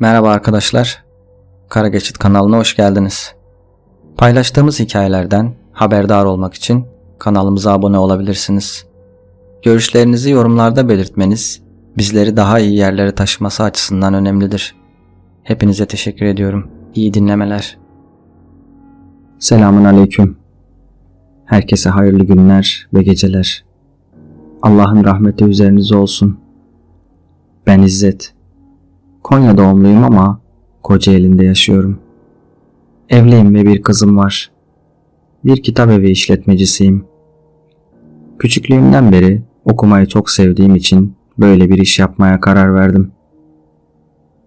Merhaba arkadaşlar. Kara Geçit kanalına hoş geldiniz. Paylaştığımız hikayelerden haberdar olmak için kanalımıza abone olabilirsiniz. Görüşlerinizi yorumlarda belirtmeniz bizleri daha iyi yerlere taşıması açısından önemlidir. Hepinize teşekkür ediyorum. İyi dinlemeler. Selamun Aleyküm. Herkese hayırlı günler ve geceler. Allah'ın rahmeti üzerinize olsun. Ben İzzet. Konya doğumluyum ama Kocaeli'nde yaşıyorum. Evliyim ve bir kızım var. Bir kitap evi işletmecisiyim. Küçüklüğümden beri okumayı çok sevdiğim için böyle bir iş yapmaya karar verdim.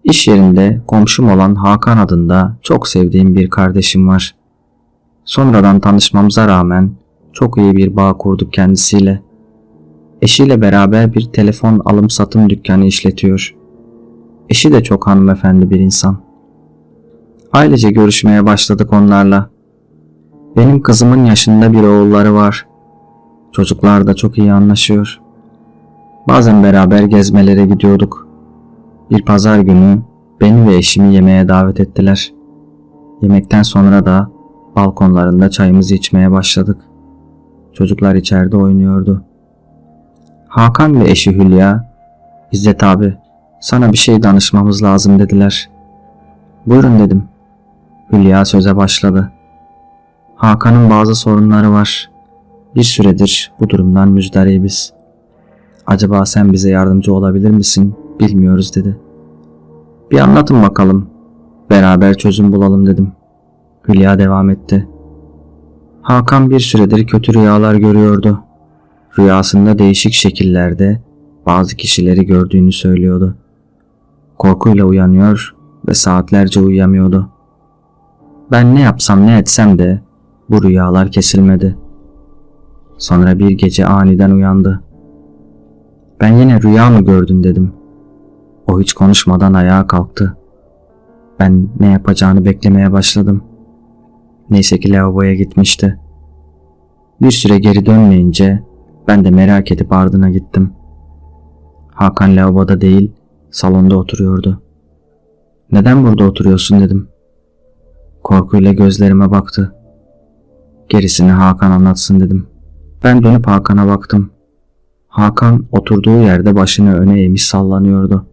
İş yerinde komşum olan Hakan adında çok sevdiğim bir kardeşim var. Sonradan tanışmamıza rağmen çok iyi bir bağ kurduk kendisiyle. Eşiyle beraber bir telefon alım satım dükkanı işletiyor. Eşi de çok hanımefendi bir insan. Ailece görüşmeye başladık onlarla. Benim kızımın yaşında bir oğulları var. Çocuklar da çok iyi anlaşıyor. Bazen beraber gezmelere gidiyorduk. Bir pazar günü beni ve eşimi yemeğe davet ettiler. Yemekten sonra da balkonlarında çayımızı içmeye başladık. Çocuklar içeride oynuyordu. Hakan ve eşi Hülya, İzzet abi sana bir şey danışmamız lazım dediler. Buyurun dedim. Hülya söze başladı. Hakan'ın bazı sorunları var. Bir süredir bu durumdan müzdaribiz. Acaba sen bize yardımcı olabilir misin bilmiyoruz dedi. Bir anlatın bakalım. Beraber çözüm bulalım dedim. Hülya devam etti. Hakan bir süredir kötü rüyalar görüyordu. Rüyasında değişik şekillerde bazı kişileri gördüğünü söylüyordu. Korkuyla uyanıyor ve saatlerce uyuyamıyordu. Ben ne yapsam ne etsem de bu rüyalar kesilmedi. Sonra bir gece aniden uyandı. Ben yine rüya mı gördün dedim. O hiç konuşmadan ayağa kalktı. Ben ne yapacağını beklemeye başladım. Neyse ki lavaboya gitmişti. Bir süre geri dönmeyince ben de merak edip ardına gittim. Hakan lavaboda değil, salonda oturuyordu. Neden burada oturuyorsun dedim. Korkuyla gözlerime baktı. Gerisini Hakan anlatsın dedim. Ben dönüp Hakan'a baktım. Hakan oturduğu yerde başını öne eğmiş sallanıyordu.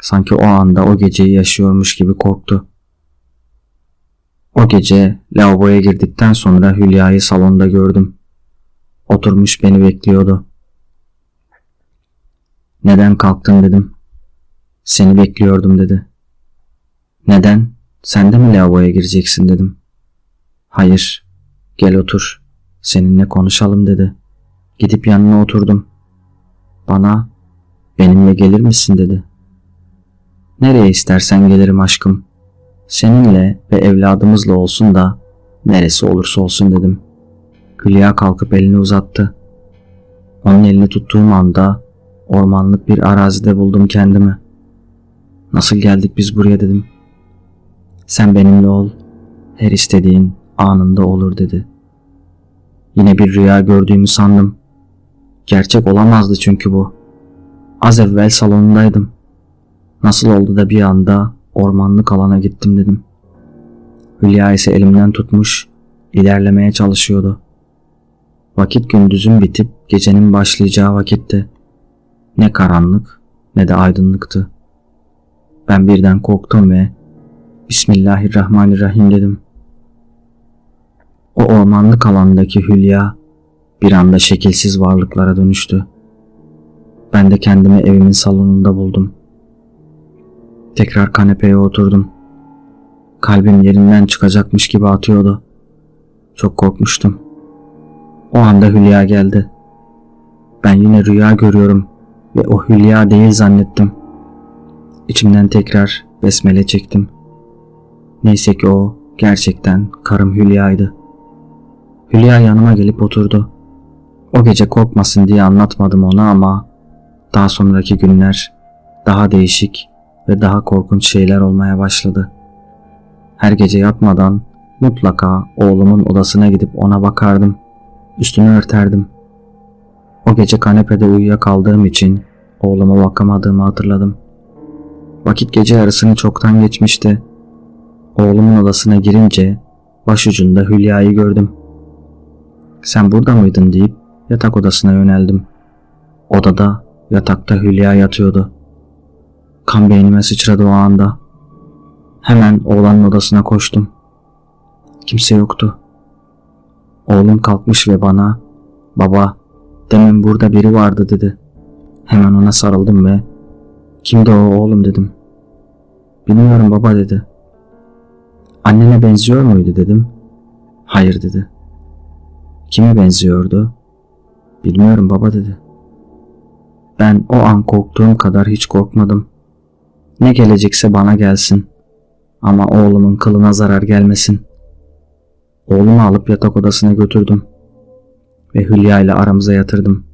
Sanki o anda o geceyi yaşıyormuş gibi korktu. O gece lavaboya girdikten sonra Hülya'yı salonda gördüm. Oturmuş beni bekliyordu. Neden kalktın dedim. Seni bekliyordum dedi. Neden? Sen de mi lavaboya gireceksin dedim. Hayır. Gel otur. Seninle konuşalım dedi. Gidip yanına oturdum. Bana benimle gelir misin dedi. Nereye istersen gelirim aşkım. Seninle ve evladımızla olsun da neresi olursa olsun dedim. Hülya kalkıp elini uzattı. Onun elini tuttuğum anda ormanlık bir arazide buldum kendimi. Nasıl geldik biz buraya dedim. Sen benimle ol, her istediğin anında olur dedi. Yine bir rüya gördüğümü sandım. Gerçek olamazdı çünkü bu. Az evvel salonundaydım. Nasıl oldu da bir anda ormanlık alana gittim dedim. Hülya ise elimden tutmuş, ilerlemeye çalışıyordu. Vakit gündüzün bitip gecenin başlayacağı vakitti. Ne karanlık ne de aydınlıktı. Ben birden korktum ve Bismillahirrahmanirrahim dedim. O ormanlık alandaki hülya bir anda şekilsiz varlıklara dönüştü. Ben de kendimi evimin salonunda buldum. Tekrar kanepeye oturdum. Kalbim yerinden çıkacakmış gibi atıyordu. Çok korkmuştum. O anda Hülya geldi. Ben yine rüya görüyorum ve o Hülya değil zannettim. İçimden tekrar besmele çektim. Neyse ki o gerçekten karım Hülya'ydı. Hülya yanıma gelip oturdu. O gece korkmasın diye anlatmadım ona ama daha sonraki günler daha değişik ve daha korkunç şeyler olmaya başladı. Her gece yatmadan mutlaka oğlumun odasına gidip ona bakardım. Üstünü örterdim. O gece kanepede uyuyakaldığım için oğluma bakamadığımı hatırladım. Vakit gece yarısını çoktan geçmişti. Oğlumun odasına girince başucunda Hülya'yı gördüm. Sen burada mıydın deyip yatak odasına yöneldim. Odada yatakta Hülya yatıyordu. Kan beynime sıçradı o anda. Hemen oğlanın odasına koştum. Kimse yoktu. Oğlum kalkmış ve bana baba demin burada biri vardı dedi. Hemen ona sarıldım ve kimdi o oğlum dedim. Bilmiyorum baba dedi. Annene benziyor muydu dedim. Hayır dedi. Kime benziyordu? Bilmiyorum baba dedi. Ben o an korktuğum kadar hiç korkmadım. Ne gelecekse bana gelsin. Ama oğlumun kılına zarar gelmesin. Oğlumu alıp yatak odasına götürdüm. Ve Hülya ile aramıza yatırdım.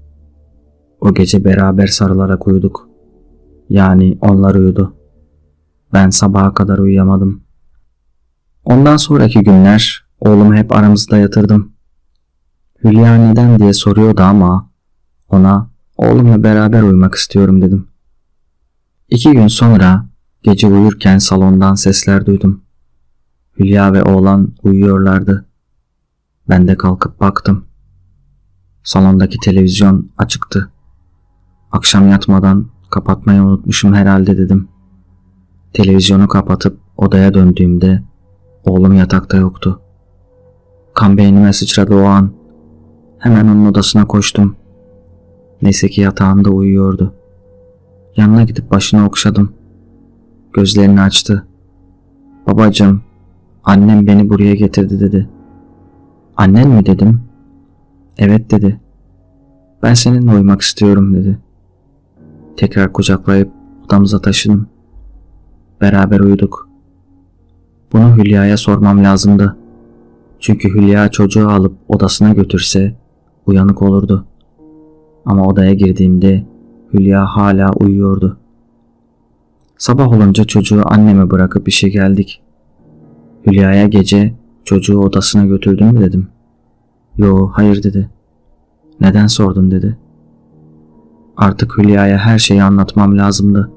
O gece beraber sarılarak uyuduk. Yani onlar uyudu. Ben sabaha kadar uyuyamadım. Ondan sonraki günler oğlumu hep aramızda yatırdım. Hülya neden diye soruyordu ama ona oğlumla beraber uyumak istiyorum dedim. İki gün sonra gece uyurken salondan sesler duydum. Hülya ve oğlan uyuyorlardı. Ben de kalkıp baktım. Salondaki televizyon açıktı. Akşam yatmadan kapatmayı unutmuşum herhalde dedim. Televizyonu kapatıp odaya döndüğümde oğlum yatakta yoktu. Kan beynime sıçradı o an. Hemen onun odasına koştum. Neyse ki yatağında uyuyordu. Yanına gidip başını okşadım. Gözlerini açtı. Babacım, annem beni buraya getirdi dedi. Annen mi dedim. Evet dedi. Ben seninle uyumak istiyorum dedi. Tekrar kucaklayıp odamıza taşıdım. Beraber uyuduk. Bunu Hülya'ya sormam lazımdı. Çünkü Hülya çocuğu alıp odasına götürse uyanık olurdu. Ama odaya girdiğimde Hülya hala uyuyordu. Sabah olunca çocuğu anneme bırakıp işe geldik. Hülya'ya gece çocuğu odasına götürdün mü dedim. Yo hayır dedi. Neden sordun dedi. Artık Hülya'ya her şeyi anlatmam lazımdı.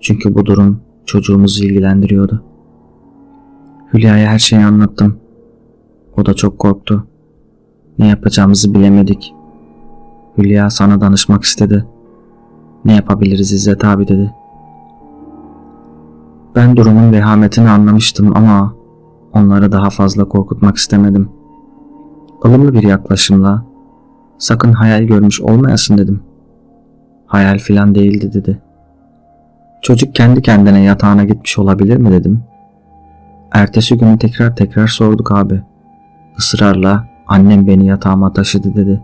Çünkü bu durum çocuğumuzu ilgilendiriyordu. Hülya'ya her şeyi anlattım. O da çok korktu. Ne yapacağımızı bilemedik. Hülya sana danışmak istedi. Ne yapabiliriz İzzet abi dedi. Ben durumun vehametini anlamıştım ama onları daha fazla korkutmak istemedim. ılımlı bir yaklaşımla sakın hayal görmüş olmayasın dedim. Hayal filan değildi dedi. Çocuk kendi kendine yatağına gitmiş olabilir mi dedim. Ertesi günü tekrar tekrar sorduk abi. Israrla annem beni yatağıma taşıdı dedi.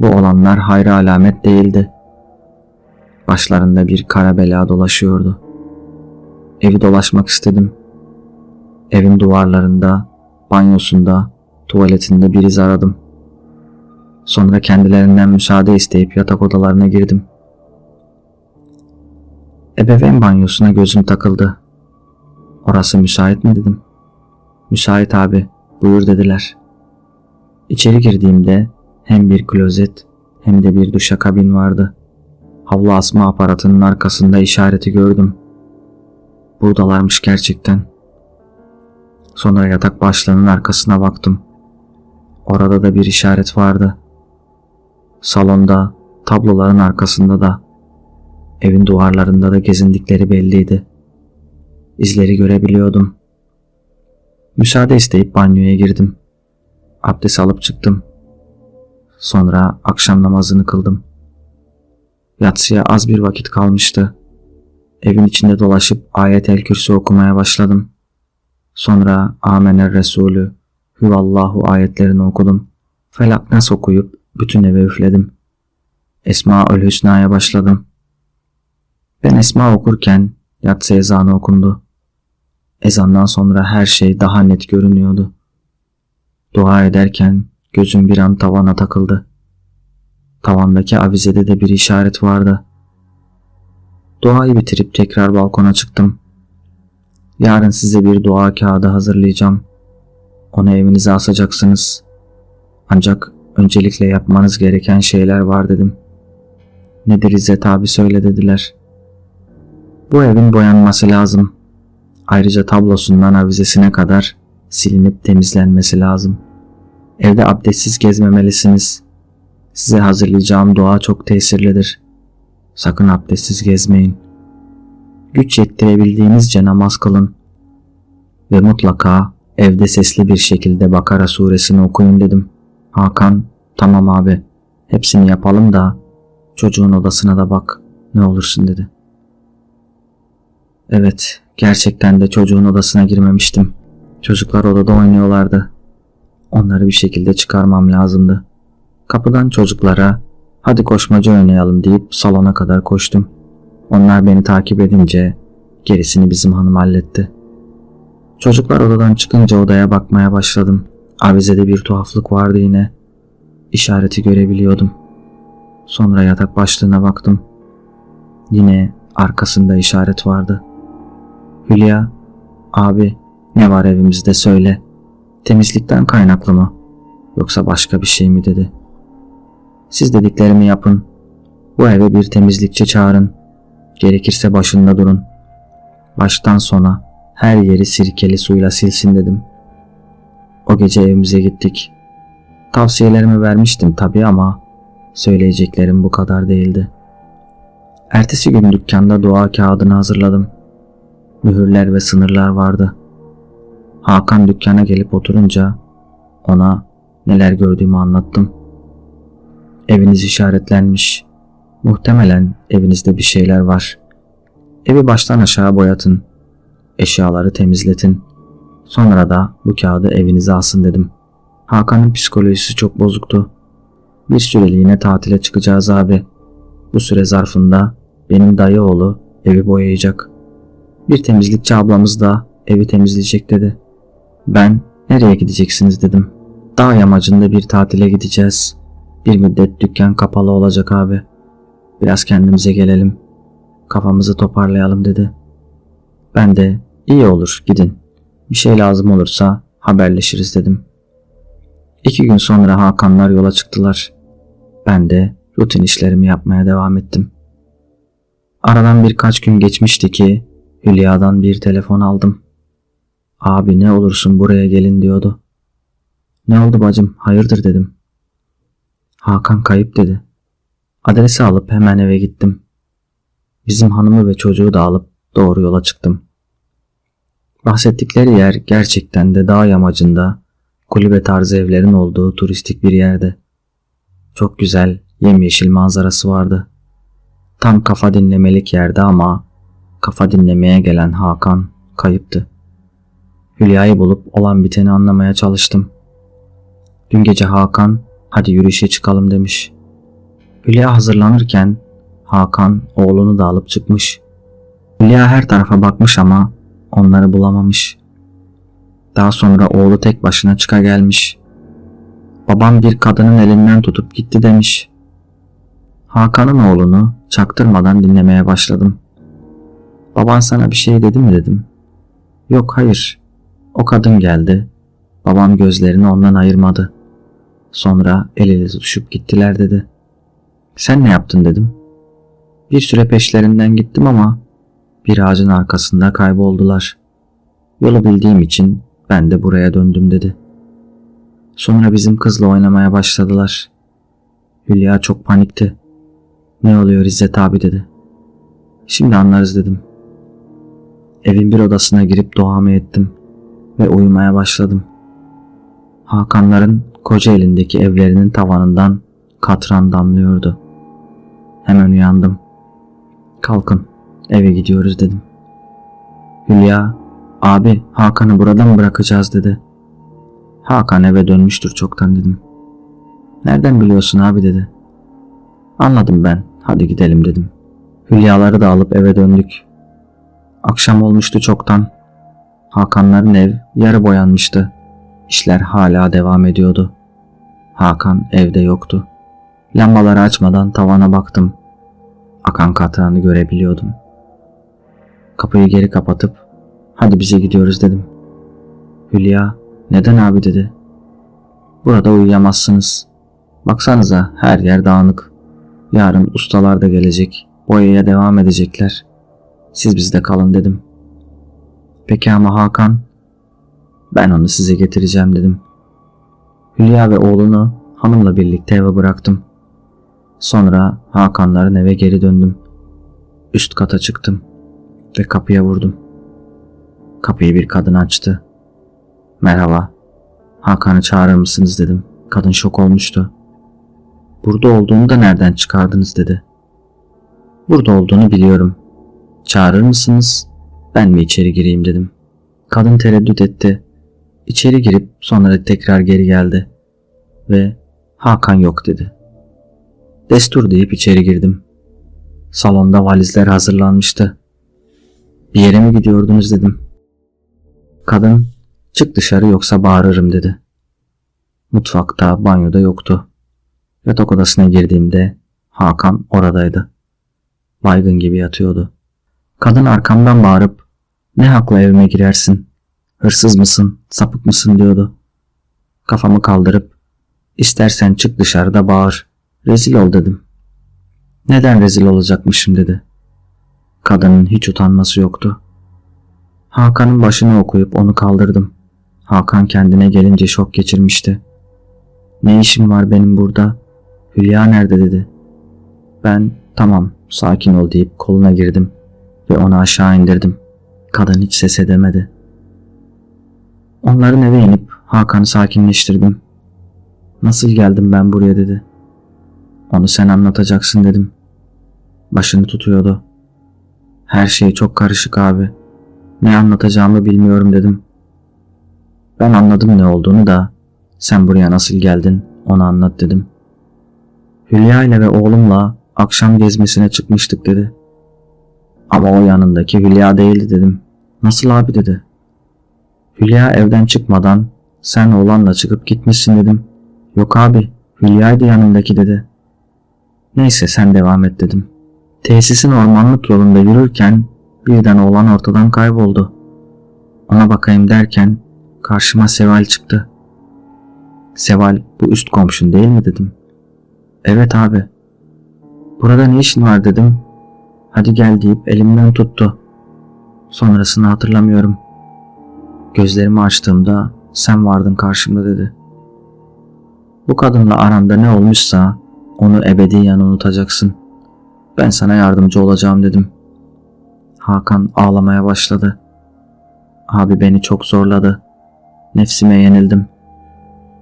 Bu olanlar hayra alamet değildi. Başlarında bir kara bela dolaşıyordu. Evi dolaşmak istedim. Evin duvarlarında, banyosunda, tuvaletinde bir iz aradım. Sonra kendilerinden müsaade isteyip yatak odalarına girdim. Ebeveyn banyosuna gözüm takıldı. Orası müsait mi dedim. Müsait abi, buyur dediler. İçeri girdiğimde hem bir klozet hem de bir duşakabin vardı. Havlu asma aparatının arkasında işareti gördüm. Buradalarmış gerçekten. Sonra yatak başlığının arkasına baktım. Orada da bir işaret vardı. Salonda, tabloların arkasında da, evin duvarlarında da gezindikleri belliydi. İzleri görebiliyordum. Müsaade isteyip banyoya girdim. Abdest alıp çıktım. Sonra akşam namazını kıldım. Yatsıya az bir vakit kalmıştı. Evin içinde dolaşıp ayet el kürsü okumaya başladım. Sonra Amener Resulü, Hüvallahu ayetlerini okudum. Felak nas okuyup bütün eve üfledim. Esmaül Hüsna'ya başladım. Ben Esma okurken yatsı ezanı okundu. Ezandan sonra her şey daha net görünüyordu. Dua ederken gözüm bir an tavana takıldı. Tavandaki avizede de bir işaret vardı. Duayı bitirip tekrar balkona çıktım. Yarın size bir dua kağıdı hazırlayacağım. Onu evinize asacaksınız. Ancak öncelikle yapmanız gereken şeyler var dedim. Nedir İzzet abi söyle dediler. Bu evin boyanması lazım. Ayrıca tablosundan avizesine kadar silinip temizlenmesi lazım. Evde abdestsiz gezmemelisiniz. Size hazırlayacağım dua çok tesirlidir. Sakın abdestsiz gezmeyin. Güç yettirebildiğinizce namaz kılın. Ve mutlaka evde sesli bir şekilde Bakara suresini okuyun dedim. Hakan, tamam abi, hepsini yapalım da çocuğun odasına da bak, ne olursun dedi. Evet, gerçekten de çocuğun odasına girmemiştim. Çocuklar odada oynuyorlardı. Onları bir şekilde çıkarmam lazımdı. Kapıdan çocuklara hadi koşmacı oynayalım deyip salona kadar koştum. Onlar beni takip edince gerisini bizim hanım halletti. Çocuklar odadan çıkınca odaya bakmaya başladım. Avizede bir tuhaflık vardı yine. İşareti görebiliyordum. Sonra yatak başlığına baktım. Yine arkasında işaret vardı. Hülya, abi ne var evimizde söyle. Temizlikten kaynaklı mı? Yoksa başka bir şey mi dedi. Siz dediklerimi yapın. Bu eve bir temizlikçi çağırın. Gerekirse başında durun. Baştan sona her yeri sirkeli suyla silsin dedim. O gece evimize gittik. Tavsiyelerimi vermiştim tabii ama söyleyeceklerim bu kadar değildi. Ertesi gün dükkanda dua kağıdını hazırladım. Mühürler ve sınırlar vardı. Hakan dükkana gelip oturunca ona neler gördüğümü anlattım. Eviniz işaretlenmiş. Muhtemelen evinizde bir şeyler var. Evi baştan aşağı boyatın. Eşyaları temizletin. Sonra da bu kağıdı evinize asın dedim. Hakan'ın psikolojisi çok bozuktu. Bir süreliğine tatile çıkacağız abi. Bu süre zarfında benim dayı oğlu evi boyayacak. Bir temizlikçi ablamız da evi temizleyecek dedi. Ben nereye gideceksiniz dedim. Dağ yamacında bir tatile gideceğiz. Bir müddet dükkan kapalı olacak abi. Biraz kendimize gelelim. Kafamızı toparlayalım dedi. Ben de iyi olur gidin. Bir şey lazım olursa haberleşiriz dedim. İki gün sonra Hakanlar yola çıktılar. Ben de rutin işlerimi yapmaya devam ettim. Aradan birkaç gün geçmişti ki Hülya'dan bir telefon aldım. Abi ne olursun buraya gelin diyordu. Ne oldu bacım hayırdır dedim. Hakan kayıp dedi. Adresi alıp hemen eve gittim. Bizim hanımı ve çocuğu da alıp doğru yola çıktım. Bahsettikleri yer gerçekten de dağ yamacında kulübe tarzı evlerin olduğu turistik bir yerde. Çok güzel yemyeşil manzarası vardı. Tam kafa dinlemelik yerde ama kafa dinlemeye gelen Hakan kayıptı. Hülya'yı bulup olan biteni anlamaya çalıştım. Dün gece Hakan hadi yürüyüşe çıkalım demiş. Hülya hazırlanırken Hakan oğlunu da alıp çıkmış. Hülya her tarafa bakmış ama onları bulamamış. Daha sonra oğlu tek başına çıka gelmiş. Babam bir kadının elinden tutup gitti demiş. Hakan'ın oğlunu çaktırmadan dinlemeye başladım. Baban sana bir şey dedi mi dedim. Yok hayır. O kadın geldi. Babam gözlerini ondan ayırmadı. Sonra el ele tutuşup gittiler dedi. Sen ne yaptın dedim. Bir süre peşlerinden gittim ama bir ağacın arkasında kayboldular. Yolu bildiğim için ben de buraya döndüm dedi. Sonra bizim kızla oynamaya başladılar. Hülya çok panikti. Ne oluyor İzzet abi dedi. Şimdi anlarız dedim. Evin bir odasına girip duamı ettim ve uyumaya başladım. Hakanların koca elindeki evlerinin tavanından katran damlıyordu. Hemen uyandım. Kalkın eve gidiyoruz dedim. Hülya abi Hakan'ı burada mı bırakacağız dedi. Hakan eve dönmüştür çoktan dedim. Nereden biliyorsun abi dedi. Anladım ben hadi gidelim dedim. Hülyaları da alıp eve döndük. Akşam olmuştu çoktan. Hakanların ev yarı boyanmıştı. İşler hala devam ediyordu. Hakan evde yoktu. Lambaları açmadan tavana baktım. Akan katranı görebiliyordum. Kapıyı geri kapatıp hadi bize gidiyoruz dedim. Hülya neden abi dedi. Burada uyuyamazsınız. Baksanıza her yer dağınık. Yarın ustalar da gelecek. Boyaya devam edecekler. Siz bizde kalın dedim. Peki ama Hakan? Ben onu size getireceğim dedim. Hülya ve oğlunu hanımla birlikte eve bıraktım. Sonra Hakanların eve geri döndüm. Üst kata çıktım ve kapıya vurdum. Kapıyı bir kadın açtı. Merhaba. Hakan'ı çağırır mısınız dedim. Kadın şok olmuştu. Burada olduğunu da nereden çıkardınız dedi. Burada olduğunu biliyorum. Çağırır mısınız? Ben mi içeri gireyim dedim. Kadın tereddüt etti. İçeri girip sonra tekrar geri geldi. Ve Hakan yok dedi. Destur deyip içeri girdim. Salonda valizler hazırlanmıştı. Bir yere mi gidiyordunuz dedim. Kadın çık dışarı yoksa bağırırım dedi. Mutfakta, banyoda yoktu. Yatak odasına girdiğimde Hakan oradaydı. Baygın gibi yatıyordu. Kadın arkamdan bağırıp ne hakla evime girersin? Hırsız mısın? Sapık mısın diyordu. Kafamı kaldırıp istersen çık dışarıda bağır. Rezil ol dedim. Neden rezil olacakmışım dedi. Kadının hiç utanması yoktu. Hakan'ın başını okuyup onu kaldırdım. Hakan kendine gelince şok geçirmişti. Ne işim var benim burada? Hülya nerede dedi. Ben tamam sakin ol deyip koluna girdim ve onu aşağı indirdim. Kadın hiç ses edemedi. Onların eve inip Hakan'ı sakinleştirdim. Nasıl geldim ben buraya dedi. Onu sen anlatacaksın dedim. Başını tutuyordu. Her şey çok karışık abi. Ne anlatacağımı bilmiyorum dedim. Ben anladım ne olduğunu da sen buraya nasıl geldin onu anlat dedim. Hülya ile ve oğlumla akşam gezmesine çıkmıştık dedi. Ama o yanındaki Hülya değildi dedim. Nasıl abi dedi. Hülya evden çıkmadan sen oğlanla çıkıp gitmişsin dedim. Yok abi Hülya'ydı yanındaki dedi. Neyse sen devam et dedim. Tesisin ormanlık yolunda yürürken birden oğlan ortadan kayboldu. Ona bakayım derken karşıma Seval çıktı. Seval bu üst komşun değil mi dedim. Evet abi. Burada ne işin var dedim. Hadi gel deyip elimden tuttu. Sonrasını hatırlamıyorum. Gözlerimi açtığımda sen vardın karşımda dedi. Bu kadınla aranda ne olmuşsa onu ebediyen unutacaksın. Ben sana yardımcı olacağım dedim. Hakan ağlamaya başladı. Abi beni çok zorladı. Nefsime yenildim.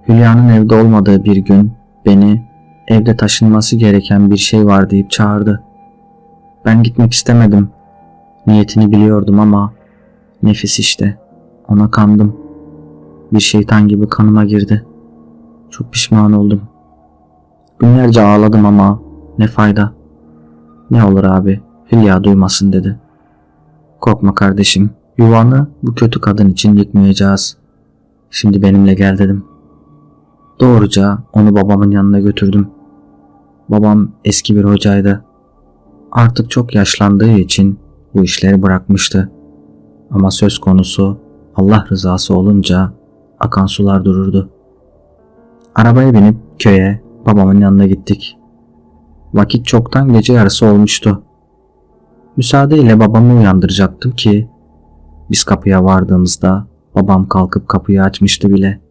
Hülya'nın evde olmadığı bir gün beni evde taşınması gereken bir şey var deyip çağırdı. Ben gitmek istemedim. Niyetini biliyordum ama nefis işte. Ona kandım. Bir şeytan gibi kanıma girdi. Çok pişman oldum. Günlerce ağladım ama ne fayda. Ne olur abi Hülya duymasın dedi. Korkma kardeşim yuvanı bu kötü kadın için yıkmayacağız. Şimdi benimle gel dedim. Doğruca onu babamın yanına götürdüm. Babam eski bir hocaydı. Artık çok yaşlandığı için bu işleri bırakmıştı. Ama söz konusu Allah rızası olunca akan sular dururdu. Arabaya binip köye babamın yanına gittik. Vakit çoktan gece yarısı olmuştu. Müsaadeyle babamı uyandıracaktım ki biz kapıya vardığımızda babam kalkıp kapıyı açmıştı bile.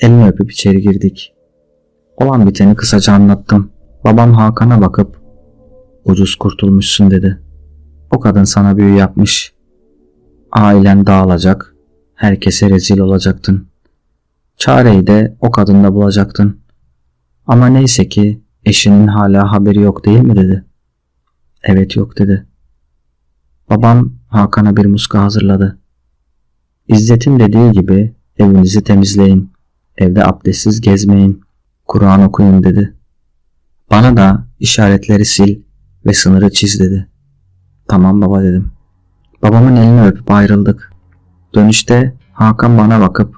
Elini öpüp içeri girdik. Olan biteni kısaca anlattım. Babam Hakan'a bakıp ucuz kurtulmuşsun dedi. O kadın sana büyü yapmış. Ailen dağılacak, herkese rezil olacaktın. Çareyi de o kadında bulacaktın. Ama neyse ki eşinin hala haberi yok değil mi dedi. Evet yok dedi. Babam Hakan'a bir muska hazırladı. İzzet'in dediği gibi evinizi temizleyin. Evde abdestsiz gezmeyin. Kur'an okuyun dedi. Bana da işaretleri sil ve sınırı çiz dedi. Tamam baba dedim. Babamın elini öpüp ayrıldık. Dönüşte Hakan bana bakıp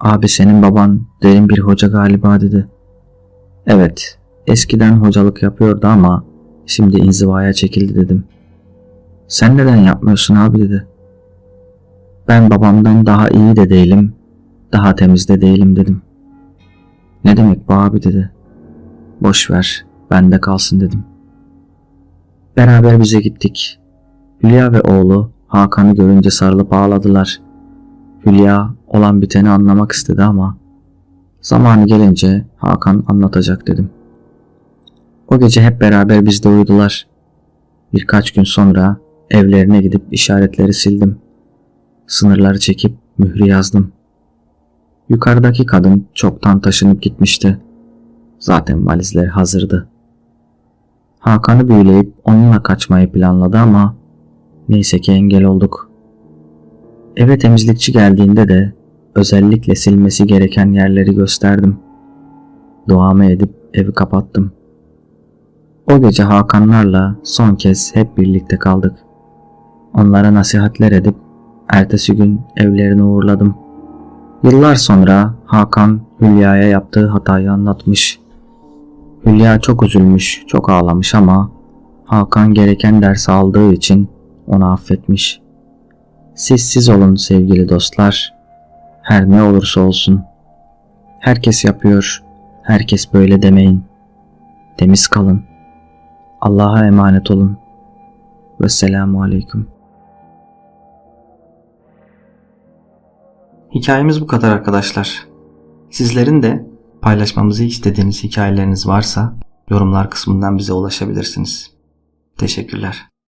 abi senin baban derin bir hoca galiba dedi. Evet eskiden hocalık yapıyordu ama şimdi inzivaya çekildi dedim. Sen neden yapmıyorsun abi dedi. Ben babamdan daha iyi de değilim, daha temiz de değilim dedim. Ne demek bu abi dedi. Boş ver, bende kalsın dedim. Beraber bize gittik. Hülya ve oğlu Hakan'ı görünce sarılıp ağladılar. Hülya olan biteni anlamak istedi ama zamanı gelince Hakan anlatacak dedim. O gece hep beraber bizde uyudular. Birkaç gün sonra evlerine gidip işaretleri sildim. Sınırları çekip mührü yazdım. Yukarıdaki kadın çoktan taşınıp gitmişti. Zaten valizleri hazırdı. Hakan'ı büyüleyip onunla kaçmayı planladı ama neyse ki engel olduk. Eve temizlikçi geldiğinde de özellikle silmesi gereken yerleri gösterdim. Duamı edip evi kapattım. O gece Hakanlarla son kez hep birlikte kaldık. Onlara nasihatler edip ertesi gün evlerine uğurladım. Yıllar sonra Hakan Hülya'ya yaptığı hatayı anlatmış. Hülya çok üzülmüş, çok ağlamış ama Hakan gereken dersi aldığı için onu affetmiş. Siz siz olun sevgili dostlar. Her ne olursa olsun. Herkes yapıyor, herkes böyle demeyin. Temiz kalın. Allah'a emanet olun. Vesselamu aleyküm. Hikayemiz bu kadar arkadaşlar. Sizlerin de paylaşmamızı istediğiniz hikayeleriniz varsa yorumlar kısmından bize ulaşabilirsiniz. Teşekkürler.